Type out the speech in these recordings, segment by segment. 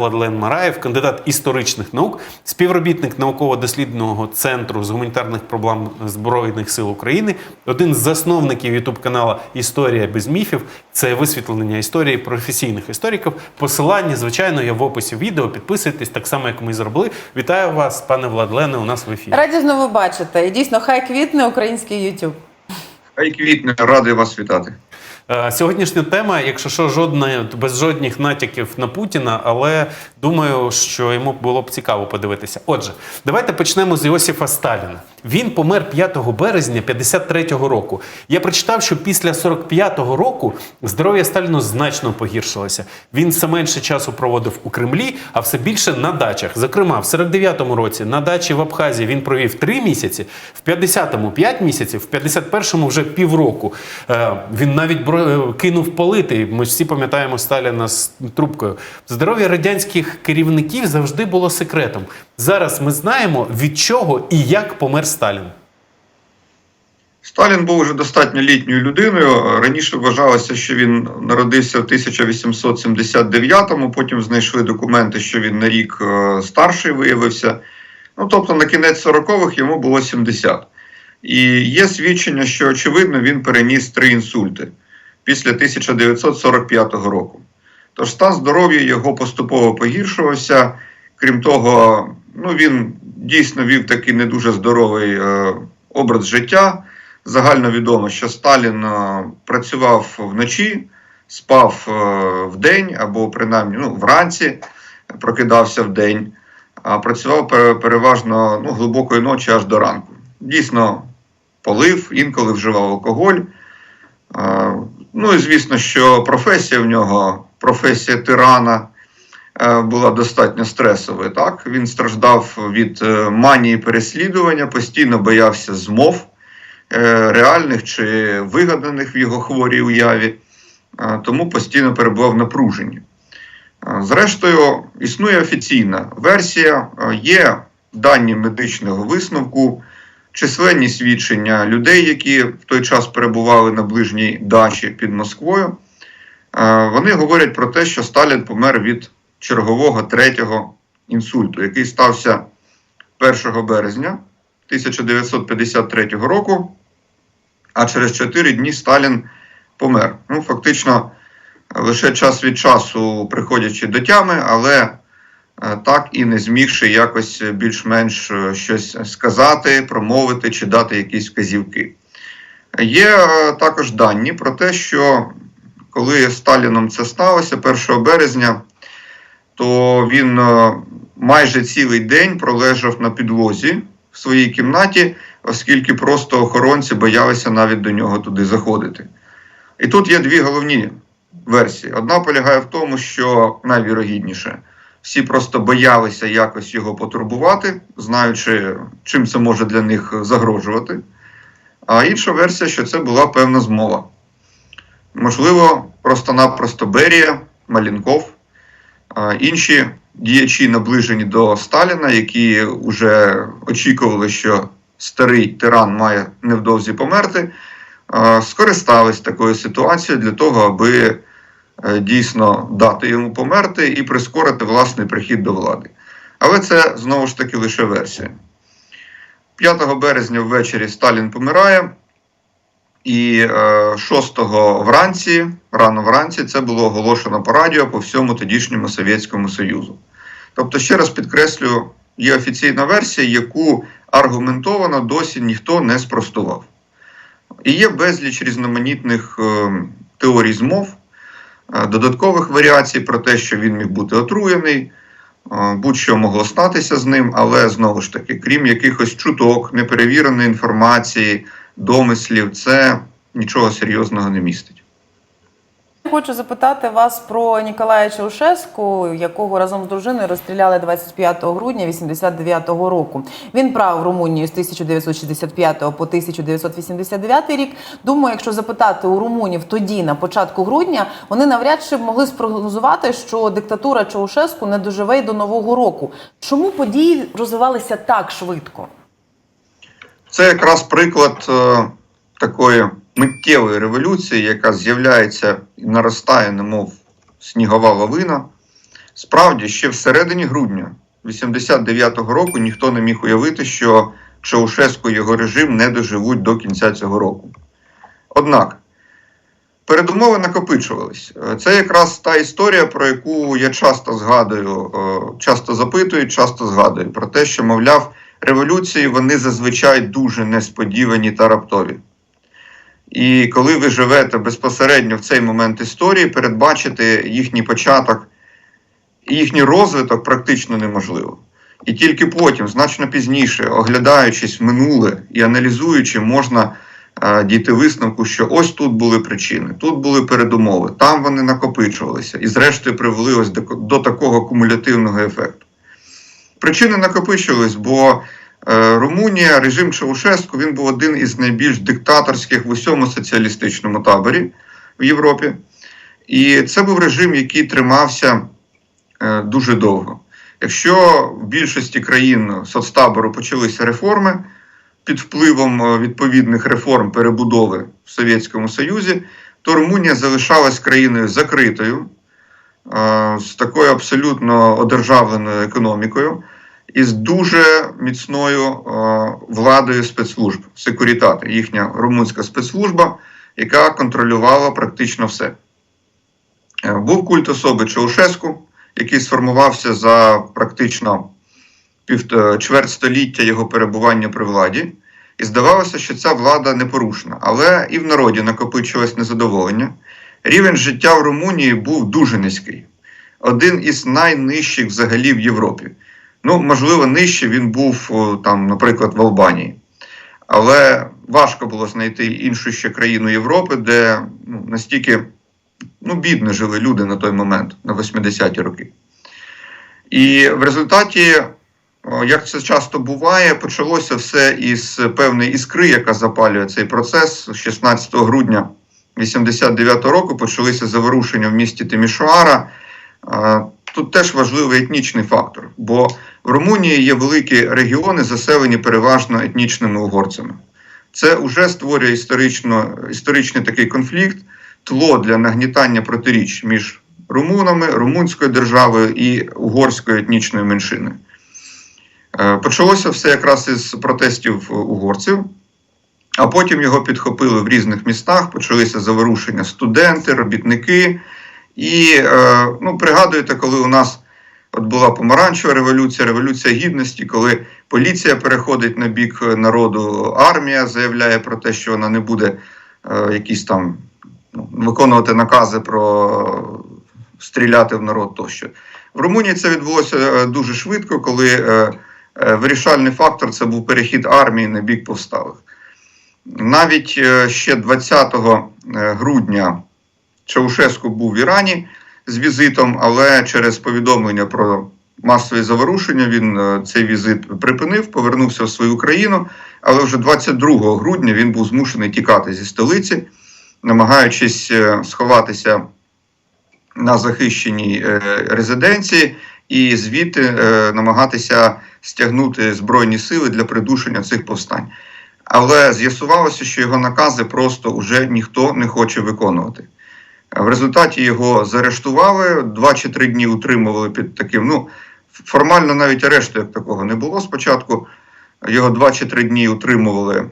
Владлен Мараєв, кандидат історичних наук, співробітник науково-дослідного центру з гуманітарних проблем Збройних сил України, один з засновників ютуб каналу Історія без міфів. Це висвітлення історії професійних істориків. Посилання, звичайно, є в описі відео. Підписуйтесь так само, як ми зробили. Вітаю вас, пане Владлене. У нас в ефірі. Раді знову бачити. І дійсно, хай квітне український YouTube. Хай квітне, радий вас вітати. Е, Сьогоднішня тема, якщо що, жодна без жодних натяків на Путіна, але думаю, що йому було б цікаво подивитися. Отже, давайте почнемо з Іосифа Сталіна. Він помер 5 березня 53-го року. Я прочитав, що після 45-го року здоров'я Сталіну значно погіршилося. Він все менше часу проводив у Кремлі, а все більше на дачах. Зокрема, в 49-му році на дачі в Абхазії він провів 3 місяці, в 50-му 5 місяців, в 51-му вже півроку. Е, Він навіть бро- кинув палити. Ми всі пам'ятаємо Сталіна з трубкою. Здоров'я радянських керівників завжди було секретом. Зараз ми знаємо, від чого і як помер Сталін. Сталін був вже достатньо літньою людиною. Раніше вважалося, що він народився в 1879-му, потім знайшли документи, що він на рік е, старший виявився. Ну, тобто на кінець 40-х йому було 70. І є свідчення, що очевидно він переніс три інсульти після 1945 року. Тож стан здоров'я його поступово погіршувався. Крім того, ну він дійсно вів такий не дуже здоровий е, образ життя. Загально відомо, що Сталін е, працював вночі, спав е, вдень або принаймні ну, вранці, прокидався вдень, а працював переважно ну, глибокої ночі аж до ранку. Дійсно, полив, інколи вживав алкоголь. Е, Ну і звісно, що професія в нього, професія тирана, е, була достатньо стресовою. Так? Він страждав від е, манії переслідування, постійно боявся змов е, реальних чи вигаданих в його хворій уяві, тому постійно перебував в напруженні. Зрештою, існує офіційна версія, є дані медичного висновку, численні свідчення людей, які в той час перебували на ближній дачі під Москвою. Е, Вони говорять про те, що Сталін помер від чергового третього інсульту, який стався 1 березня 1953 року, а через 4 дні Сталін помер. Ну, фактично, лише час від часу приходячи до тями, але так і не змігши якось більш-менш е, щось сказати, промовити чи дати якісь вказівки. Є е, також дані про те, що коли Сталіном це сталося 1 березня, то він е, майже цілий день пролежав на підлозі в своїй кімнаті, оскільки просто охоронці боялися навіть до нього туди заходити. І тут є дві головні версії. Одна полягає в тому, що найвірогідніше, всі просто боялися якось його потурбувати, знаючи, чим це може для них загрожувати. А інша версія, що це була певна змова. Можливо, просто-напросто Берія, Малінков, інші діячі, наближені до Сталіна, які вже очікували, що старий тиран має невдовзі померти, скористались такою ситуацією для того, аби дійсно дати йому померти і прискорити власний прихід до влади. Але це знову ж таки лише версія. 5 березня ввечері Сталін помирає, і е, 6 вранці, рано вранці, це було оголошено по радіо по всьому тодішньому Совєтському Союзу. Тобто, ще раз підкреслюю, є офіційна версія, яку аргументовано досі ніхто не спростував. І є безліч різноманітних е, теорій змов, е, додаткових варіацій про те, що він міг бути отруєний, е, будь-що могло статися з ним, але знову ж таки, крім якихось чуток, неперевіреної інформації, домислів, це нічого серйозного не містить. Хочу запитати вас про Ніколая Чаушеску, якого разом з дружиною розстріляли 25 грудня 89-го року. Він правив Румунію з 1965 по 1989 рік. Думаю, якщо запитати у румунів тоді, на початку грудня, вони навряд чи могли спрогнозувати, що диктатура Чаушеску не доживе й до нового року. Чому події розвивалися так швидко? Це якраз приклад е, такої миттєвої революції, яка з'являється і наростає, немов снігова лавина, Справді, ще всередині грудня 89-го року ніхто не міг уявити, що Чаушеску і його режим не доживуть до кінця цього року. Однак, передумови накопичувались. Це якраз та історія, про яку я часто згадую, е, часто запитую, часто згадую про те, що, мовляв, революції вони зазвичай дуже несподівані та раптові. І коли ви живете безпосередньо в цей момент історії, передбачити їхній початок і їхній розвиток практично неможливо. І тільки потім, значно пізніше, оглядаючись минуле і аналізуючи, можна е, дійти висновку, що ось тут були причини, тут були передумови, там вони накопичувалися і, зрештою, привели ось до, до такого кумулятивного ефекту. Причини накопичувались, бо Румунія, режим Чаушеску, він був один із найбільш диктаторських в усьому соціалістичному таборі в Європі. І це був режим, який тримався е, дуже довго. Якщо в більшості країн соцтабору почалися реформи під впливом е, відповідних реформ перебудови в Совєтському Союзі, то Румунія залишалась країною закритою, е, з такою абсолютно одержавленою економікою і з дуже міцною е, владою спецслужб, секурітати, їхня румунська спецслужба, яка контролювала практично все. Е, Був культ особи Чаушеску, який сформувався за практично е, чверть століття його перебування при владі. І здавалося, що ця влада непорушна. Але і в народі накопичилось незадоволення. Рівень життя в Румунії був дуже низький. Один із найнижчих взагалі в Європі. Ну, можливо, нижче він був там, наприклад, в Албанії. Але важко було знайти іншу ще країну Європи, де ну, настільки ну, бідно жили люди на той момент, на 80-ті роки. І в результаті, як це часто буває, почалося все із певної іскри, яка запалює цей процес. 16 грудня 89-го року почалися заворушення в місті Тимішоара. Тут теж важливий етнічний фактор, бо в Румунії є великі регіони, заселені переважно етнічними угорцями. Це вже створює історично, історичний такий конфлікт, тло для нагнітання протиріч між румунами, румунською державою і угорською етнічною меншиною. Е, Почалося все якраз із протестів угорців, а потім його підхопили в різних містах, почалися заворушення студенти, робітники. І е, ну, пригадуєте, коли у нас от була помаранчева революція, революція гідності, коли поліція переходить на бік народу, армія заявляє про те, що вона не буде е, якісь там ну, виконувати накази про стріляти в народ тощо. В Румунії це відбулося е, дуже швидко, коли е, е, вирішальний фактор це був перехід армії на бік повсталих. Навіть е, ще 20 грудня Чаушеску був в Ірані з візитом, але через повідомлення про масові заворушення він е, цей візит припинив, повернувся в свою країну. Але вже 22 грудня він був змушений тікати зі столиці, намагаючись е, сховатися на захищеній е, резиденції і звідти намагатися стягнути збройні сили для придушення цих повстань. Але з'ясувалося, що його накази просто вже ніхто не хоче виконувати. В результаті його заарештували, два чи три дні утримували під таким. Ну, формально навіть арешту як такого не було спочатку. Його два чи три дні утримували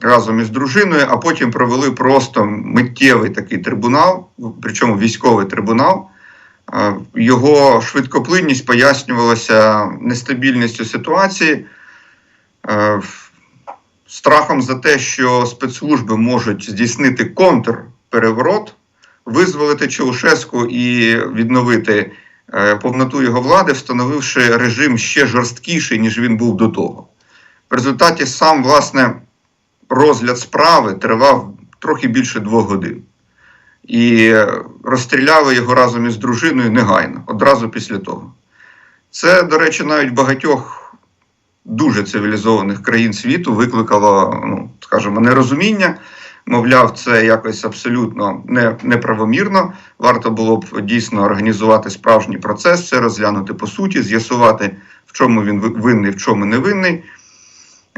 разом із дружиною, а потім провели просто миттєвий такий трибунал, причому військовий трибунал. Е, Його швидкоплинність пояснювалася нестабільністю ситуації, е, страхом за те, що спецслужби можуть здійснити контрпереворот, визволити Чаушеску і відновити е, повноту його влади, встановивши режим ще жорсткіший, ніж він був до того. В результаті сам власне розгляд справи тривав трохи більше двох годин. І розстріляли його разом із дружиною негайно, одразу після того. Це, до речі, навіть багатьох дуже цивілізованих країн світу викликало, ну, скажімо, нерозуміння. Мовляв, це якось абсолютно не, неправомірно. Варто було б дійсно організувати справжній процес, все розглянути по суті, з'ясувати, в чому він винний, в чому не винний.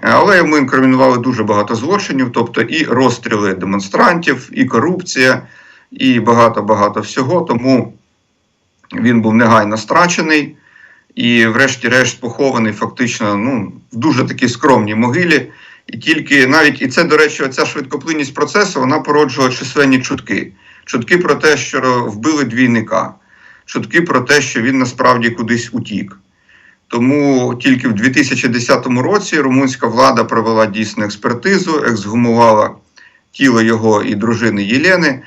Але йому інкримінували дуже багато злочинів, тобто і розстріли демонстрантів, і корупція, і багато-багато всього. Тому він був негайно страчений і, врешті-решт, похований фактично ну, в дуже такій скромній могилі. І тільки навіть і це, до речі, оця швидкоплинність процесу вона породжувала численні чутки. Чутки про те, що вбили двійника, чутки про те, що він насправді кудись утік. Тому тільки в 2010 році румунська влада провела дійсну експертизу, ексгумувала тіло його і дружини Єлени,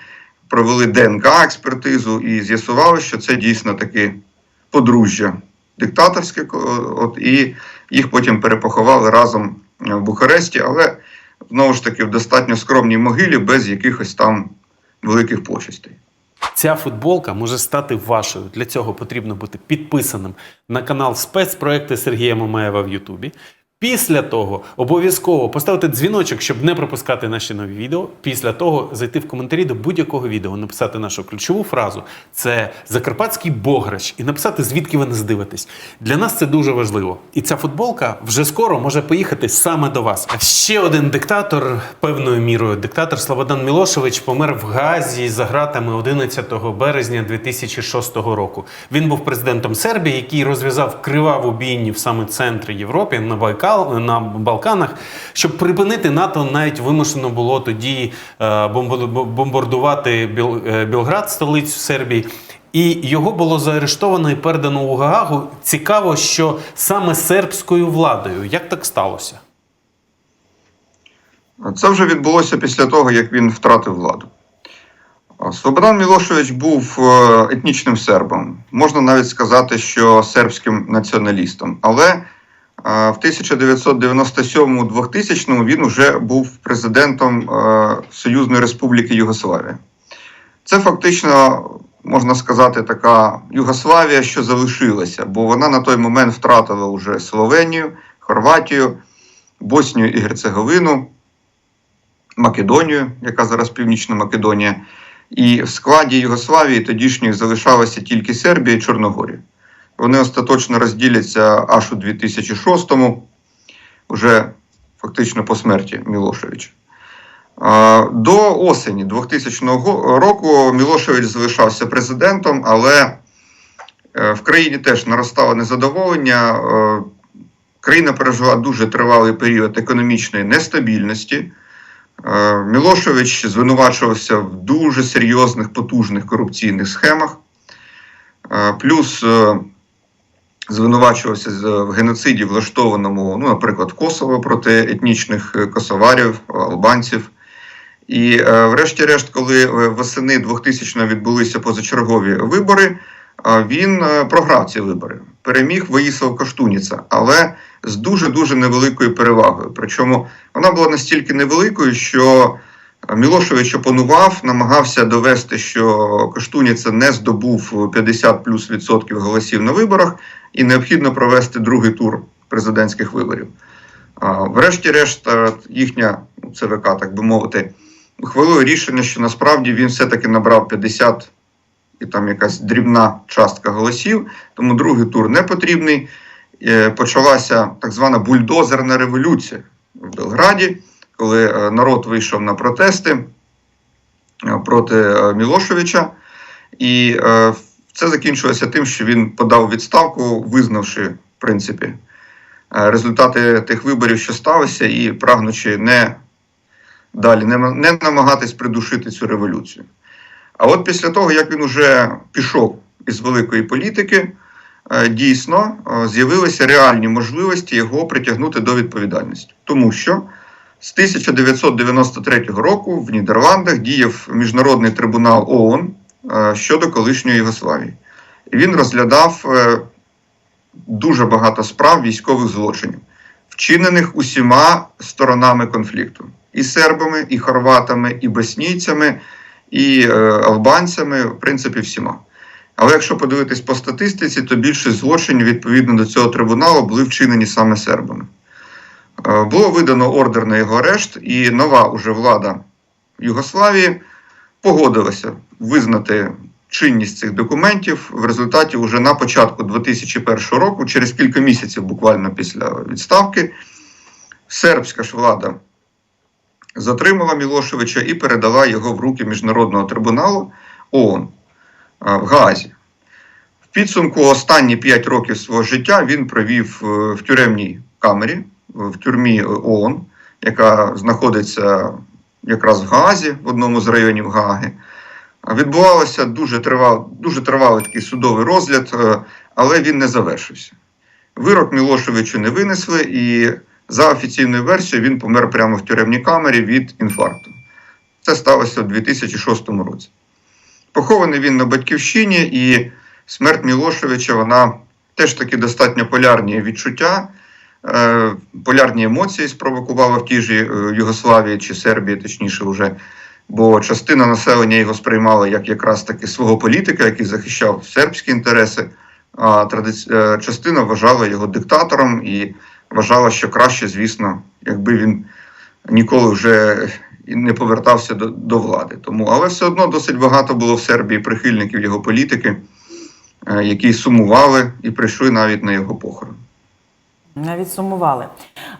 провели ДНК-експертизу і з'ясували, що це дійсно таки подружжя диктаторське, от, і їх потім перепоховали разом в Бухаресті, але знову ж таки в достатньо скромній могилі без якихось там великих почестей. Ця футболка може стати вашою. Для цього потрібно бути підписаним на канал спецпроекти Сергія Мамаєва в Ютубі. Після того обов'язково поставити дзвіночок, щоб не пропускати наші нові відео. Після того зайти в коментарі до будь-якого відео, написати нашу ключову фразу це Закарпатський Бограч, і написати, звідки ви нас дивитесь. Для нас це дуже важливо. І ця футболка вже скоро може поїхати саме до вас. А ще один диктатор, певною мірою, диктатор Слободан Мілошевич помер в Газі за гратами 11 березня 2006 року. Він був президентом Сербії, який розв'язав криваву бійню в саме центрі Європи на Байкал на Балканах. Щоб припинити НАТО, навіть вимушено було тоді е, бомбардувати е, Білград, столицю Сербії. І його було заарештовано і передано у Гаагу. Цікаво, що саме сербською владою. Як так сталося? Це вже відбулося після того, як він втратив владу. Слободан Мілошевич був е, етнічним сербом. Можна навіть сказати, що сербським націоналістом. Але в 1997-2000 він вже був президентом е, Союзної Республіки Югославія. Це фактично, можна сказати, така Югославія, що залишилася, бо вона на той момент втратила вже Словенію, Хорватію, Боснію і Герцеговину. Македонію, яка зараз Північна Македонія, і в складі Югославії тодішньої залишалася тільки Сербія і Чорногорія. Вони остаточно розділяться аж у 2006-му, вже фактично по смерті Мілошевича. До осені 2000 року Мілошевич залишався президентом, але е, в країні теж наростало незадоволення. Е, Країна пережила дуже тривалий період економічної нестабільності. Е, Мілошевич звинувачувався в дуже серйозних потужних корупційних схемах, плюс звинувачувався в геноциді, влаштованому, ну, наприклад, Косово проти етнічних е, косоварів, албанців. І, е, врешті-решт, коли е, восени 2000-го відбулися позачергові вибори, е, він е, програв ці вибори. Переміг Воїслав Коштуніца, але з дуже дуже невеликою перевагою. Причому вона була настільки невеликою, що Мілошевич опанував, намагався довести, що Коштуніца не здобув 50 плюс відсотків голосів на виборах, і необхідно провести другий тур президентських виборів. Врешті-решт, е, їхня ЦВК, так би мовити, ухвалила рішення, що насправді він все-таки набрав 50 і там якась дрібна частка голосів, тому другий тур не потрібний. Е, Почалася так звана бульдозерна революція в Белграді, коли е, народ вийшов на протести е, проти е, Мілошевича. І це закінчилося тим, що він подав відставку, визнавши, в принципі, результати тих виборів, що сталося, і прагнучи не далі не, не намагатись придушити цю революцію. А от після того, як він уже пішов із великої політики, дійсно з'явилися реальні можливості його притягнути до відповідальності. Тому що з 1993 року в Нідерландах діяв Міжнародний трибунал ООН е, щодо колишньої Югославії. І він розглядав е, дуже багато справ військових злочинів, вчинених усіма сторонами конфлікту: і сербами, і хорватами, і боснійцями, і е, албанцями, в принципі, всіма. Але якщо подивитись по статистиці, то більшість злочинів відповідно до цього трибуналу були вчинені саме сербами. Е, Було видано ордер на його арешт, і нова уже влада Югославії погодилася визнати чинність цих документів в результаті уже на початку 2001 року, через кілька місяців, буквально після відставки, сербська ж влада затримала Мілошевича і передала його в руки Міжнародного трибуналу ООН е, в Гаазі. підсумку останні 5 років свого життя він провів е, в тюремній камері, в тюрмі ООН, яка знаходиться якраз в Гаазі, в одному з районів Гааги. Відбувався дуже тривалий, дуже тривалий такий судовий розгляд, е, але він не завершився. Вирок Мілошевичу не винесли, і за офіційною версією він помер прямо в тюремній камері від інфаркту. Це сталося у 2006 році. Похований він на батьківщині, і смерть Мілошевича вона теж таки достатньо полярні відчуття, полярні емоції спровокувала в тій же е, Югославії чи Сербії, точніше, вже. Бо частина населення його сприймала як якраз таки свого політика, який захищав сербські інтереси, а традиці... е, частина вважала його диктатором і вважала, що краще, звісно, якби він ніколи вже не повертався до, до влади. Тому, але все одно досить багато було в Сербії прихильників його політики, е, які сумували і прийшли навіть на його похорон. Навіть сумували.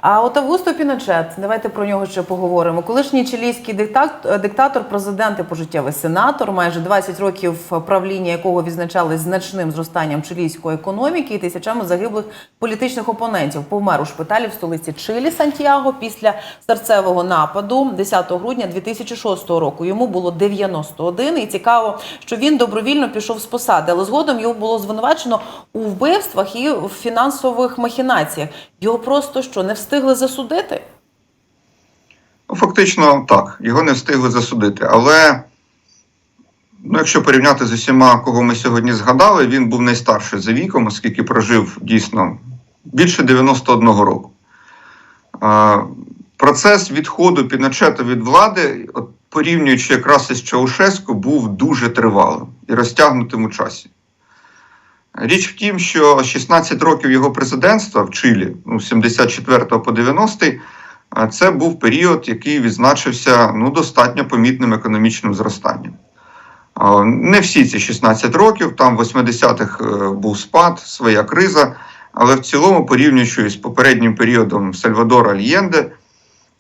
А от Августо Піночет, давайте про нього ще поговоримо. Колишній чилійський диктат- диктатор, президент і пожиттєвий сенатор, майже 20 років правління якого відзначали значним зростанням чилійської економіки і тисячами загиблих політичних опонентів. Помер у шпиталі в столиці Чилі Сантьяго після серцевого нападу 10 грудня 2006 року. Йому було 91, і цікаво, що він добровільно пішов з посади, але згодом його було звинувачено у вбивствах і в фінансових махінаціях. Його просто що не встигли засудити? Ну, фактично так, його не встигли засудити. Але ну, якщо порівняти з усіма, кого ми сьогодні згадали, він був найстарший за віком, оскільки прожив дійсно більше 91 року. А, Процес відходу Піночета від влади, от, порівнюючи якраз із Чаушеску, був дуже тривалим і розтягнутим у часі. Річ в тім, що 16 років його президентства в Чилі, ну, з 74 по 90 а це був період, який відзначився ну, достатньо помітним економічним зростанням. Не всі ці 16 років, там в 80-х е, був спад, своя криза, але в цілому, порівнюючи з попереднім періодом Сальвадора Альєнде,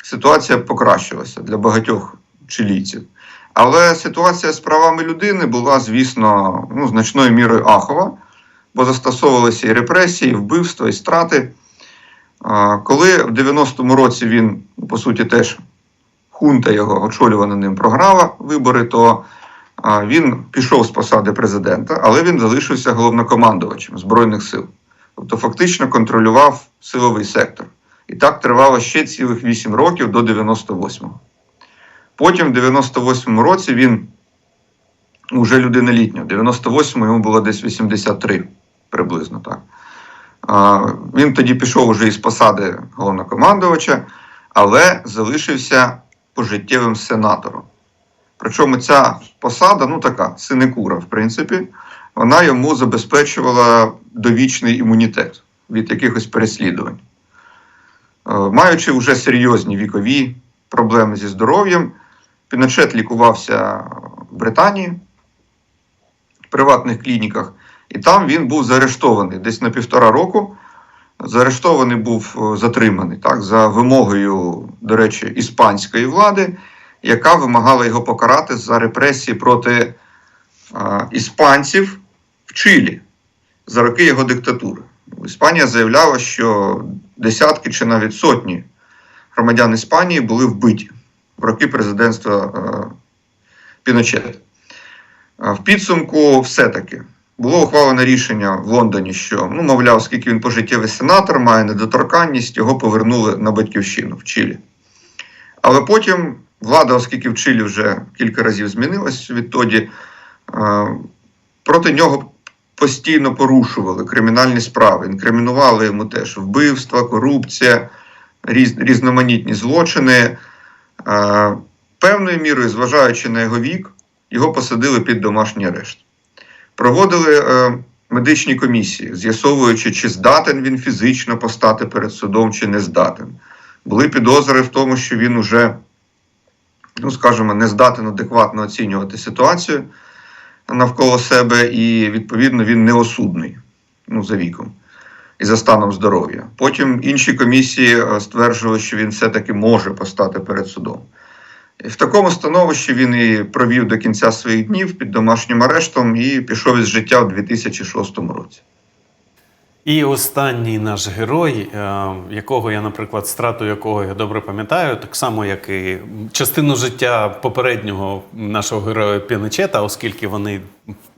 ситуація покращилася для багатьох чилійців. Але ситуація з правами людини була, звісно, ну, значною мірою ахова, бо застосовувалися і репресії, і вбивства, і страти. Коли в 90-му році він, по суті, теж хунта його очолювана ним програла вибори, то він пішов з посади президента, але він залишився головнокомандувачем Збройних сил. Тобто фактично контролював силовий сектор. І так тривало ще цілих 8 років до 98-го. Потім, в 98-му році, він уже людина літня. В 98-му йому було десь 83 приблизно так. Він тоді пішов уже із посади головнокомандувача, але залишився пожиттєвим сенатором. Причому ця посада, ну така синекура, в принципі, вона йому забезпечувала довічний імунітет від якихось переслідувань. Е, Маючи вже серйозні вікові проблеми зі здоров'ям, Піночет лікувався в Британії в приватних клініках. І там він був заарештований десь на півтора року. Заарештований був е, затриманий так, за вимогою, до речі, іспанської влади, яка вимагала його покарати за репресії проти е, іспанців в Чилі за роки його диктатури. Іспанія заявляла, що десятки чи навіть сотні громадян Іспанії були вбиті в роки президентства е, Піночета. В підсумку, все-таки було ухвалене рішення в Лондоні, що, ну, мовляв, оскільки він пожиттєвий сенатор, має недоторканність, його повернули на батьківщину в Чилі. Але потім влада, оскільки в Чилі вже кілька разів змінилась відтоді, е, проти нього постійно порушували кримінальні справи, інкримінували йому теж вбивства, корупція, різ, різноманітні злочини. Е, Певною мірою, зважаючи на його вік, його посадили під домашній арешт. Проводили е, медичні комісії, з'ясовуючи, чи здатен він фізично постати перед судом, чи не здатен. Були підозри в тому, що він уже, ну скажімо, не здатен адекватно оцінювати ситуацію навколо себе, і, відповідно, він неосудний ну, за віком і за станом здоров'я. Потім інші комісії е, стверджували, що він все-таки може постати перед судом. В такому становищі він і провів до кінця своїх днів під домашнім арештом і пішов із життя у 2006 році. І останній наш герой, е, якого я, наприклад, страту якого я добре пам'ятаю, так само, як і частину життя попереднього нашого героя Піночета, оскільки вони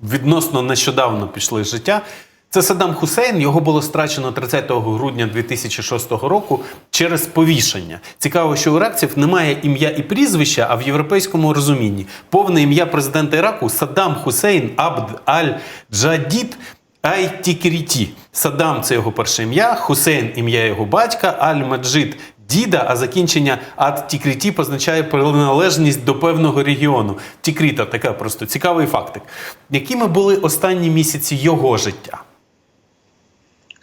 відносно нещодавно пішли з життя. Це Саддам Хусейн. Його було страчено 30 грудня 2006 року через повішення. Цікаво, що у іракців немає ім'я і прізвища, а в європейському розумінні повне ім'я президента Іраку Саддам Хусейн Абд Аль-Джадід Ай-Тікріті. Саддам це його перше ім'я, Хусейн ім'я його батька, Аль-Маджид діда, а закінчення ад Тікріті позначає приналежність до певного регіону. Тікріта така просто цікавий фактик. Якими були останні місяці його життя?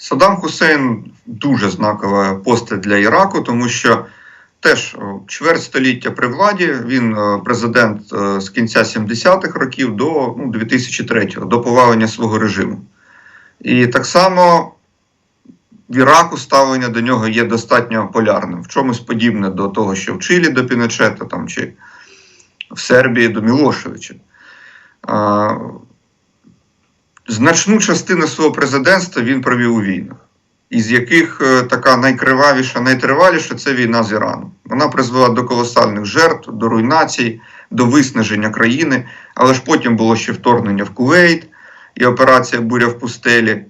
Саддам Хусейн дуже знакова постать для Іраку, тому що теж чверть століття при владі. Він е, президент е, з кінця 70-х років до ну, 2003-го, до повалення свого режиму. І так само в Іраку ставлення до нього є достатньо полярним, в чомусь подібне до того, що в Чилі до Піночета там, чи в Сербії до Мілошевича. Значну частину свого президентства він провів у війнах, із яких е, така найкривавіша, найтриваліша це війна з Іраном. Вона призвела до колосальних жертв, до руйнацій, до виснаження країни, але ж потім було ще вторгнення в Кувейт і операція Буря в пустелі,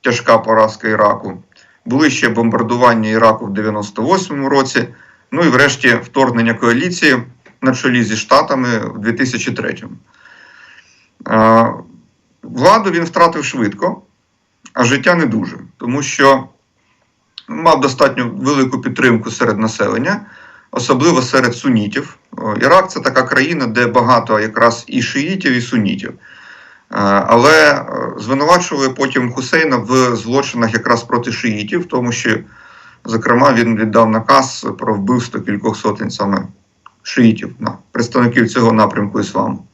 тяжка поразка Іраку. Були ще бомбардування Іраку в 98-му році. Ну і врешті вторгнення коаліції на чолі зі Штатами в 2003-му. Е, Владу він втратив швидко, а життя не дуже, тому що мав достатньо велику підтримку серед населення, особливо серед сунітів. Ірак це така країна, де багато якраз і шиїтів, і сунітів. Е, Але е, звинувачували потім Хусейна в злочинах якраз проти шиїтів, тому що, зокрема, він віддав наказ про вбивство кількох сотень саме шиїтів, представників цього напрямку ісламу.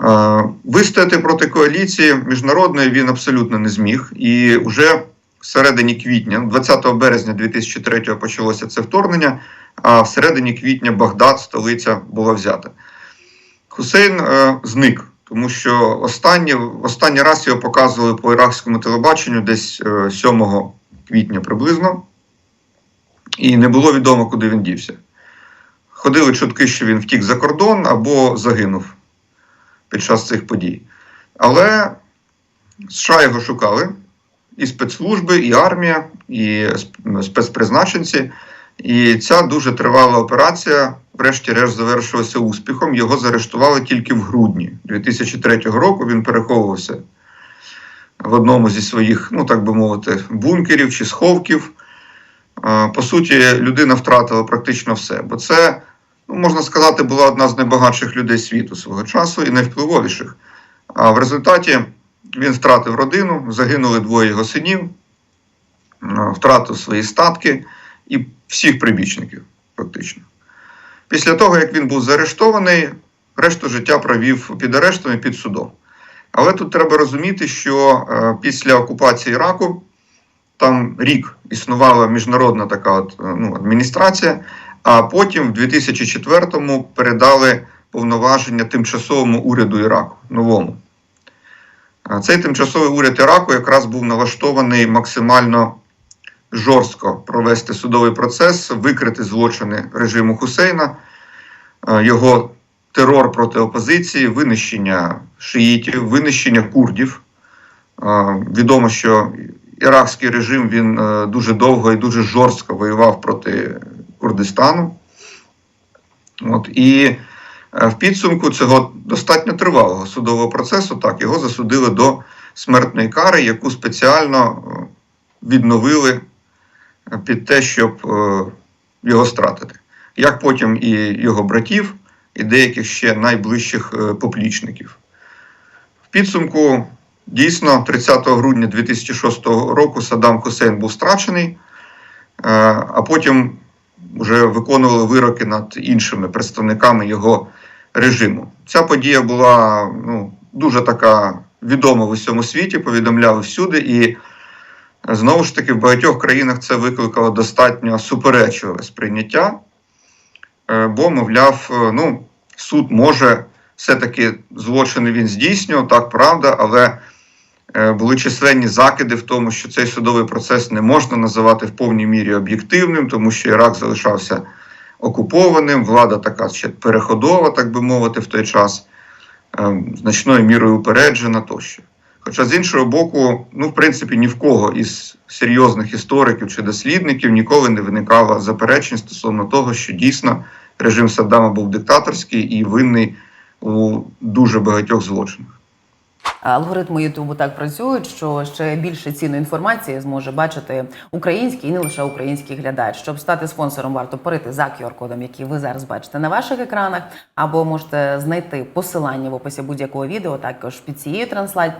Е, Вистояти проти коаліції міжнародної він абсолютно не зміг. І вже в середині квітня, 20 березня 2003-го почалося це вторгнення, а в середині квітня Багдад, столиця, була взята. Хусейн е, зник, тому що останній, раз його показували по іракському телебаченню десь е, 7 квітня приблизно, і не було відомо, куди він дівся. Ходили чутки, що він втік за кордон або загинув під час цих подій. Але США його шукали і спецслужби, і армія, і спецпризначенці. І ця дуже тривала операція, врешті-решт, завершилася успіхом. Його заарештували тільки в грудні 2003 року. Він переховувався в одному зі своїх, ну так би мовити, бункерів чи сховків. По суті, людина втратила практично все, бо це ну, можна сказати, була одна з найбагатших людей світу свого часу і найвпливовіших. А в результаті він втратив родину, загинули двоє його синів, втратив свої статки і всіх прибічників, фактично. Після того, як він був заарештований, решту життя провів під арештом і під судом. Але тут треба розуміти, що е, після окупації Іраку там рік існувала міжнародна така от, е, ну, адміністрація, а потім в 2004-му передали повноваження тимчасовому уряду Іраку, новому. Цей тимчасовий уряд Іраку якраз був налаштований максимально жорстко провести судовий процес, викрити злочини режиму Хусейна, його терор проти опозиції, винищення шиїтів, винищення курдів. Відомо, що іракський режим він е, дуже довго і дуже жорстко воював проти Курдистану. От, і е, в підсумку цього достатньо тривалого судового процесу, так, його засудили до смертної кари, яку спеціально е, відновили е, під те, щоб його стратити. Як потім і його братів, і деяких ще найближчих поплічників. В підсумку, дійсно, 30 грудня 2006 року Саддам Хусейн був страчений, а потім вже виконували вироки над іншими представниками його режиму. Ця подія була ну, дуже така відома в усьому світі, повідомляли всюди, і знову ж таки в багатьох країнах це викликало достатньо суперечливе сприйняття. е, бо, мовляв, е, ну, суд може все-таки злочини він здійснював, так правда, але були численні закиди в тому, що цей судовий процес не можна називати в повній мірі об'єктивним, тому що Ірак залишався окупованим, влада така ще переходова, так би мовити, в той час, е, значною мірою упереджена тощо. Хоча з іншого боку, ну, в принципі, ні в кого із серйозних істориків чи дослідників ніколи не виникало заперечень стосовно того, що дійсно режим Саддама був диктаторський і винний у дуже багатьох злочинах. Алгоритми Ютубу так працюють, що ще більше цінної інформації зможе бачити український і не лише український глядач. Щоб стати спонсором, варто перейти за QR-кодом, який ви зараз бачите на ваших екранах, або можете знайти посилання в описі будь-якого відео. Також під цією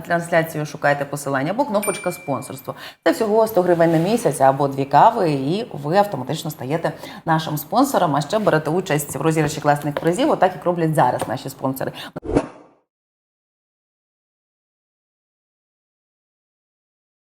трансляцією шукайте посилання або кнопочка спонсорство. Це всього 100 гривень на місяць або дві кави, і ви автоматично стаєте нашим спонсором. А ще берете участь в розіграші класних призів, отак як роблять зараз наші спонсори.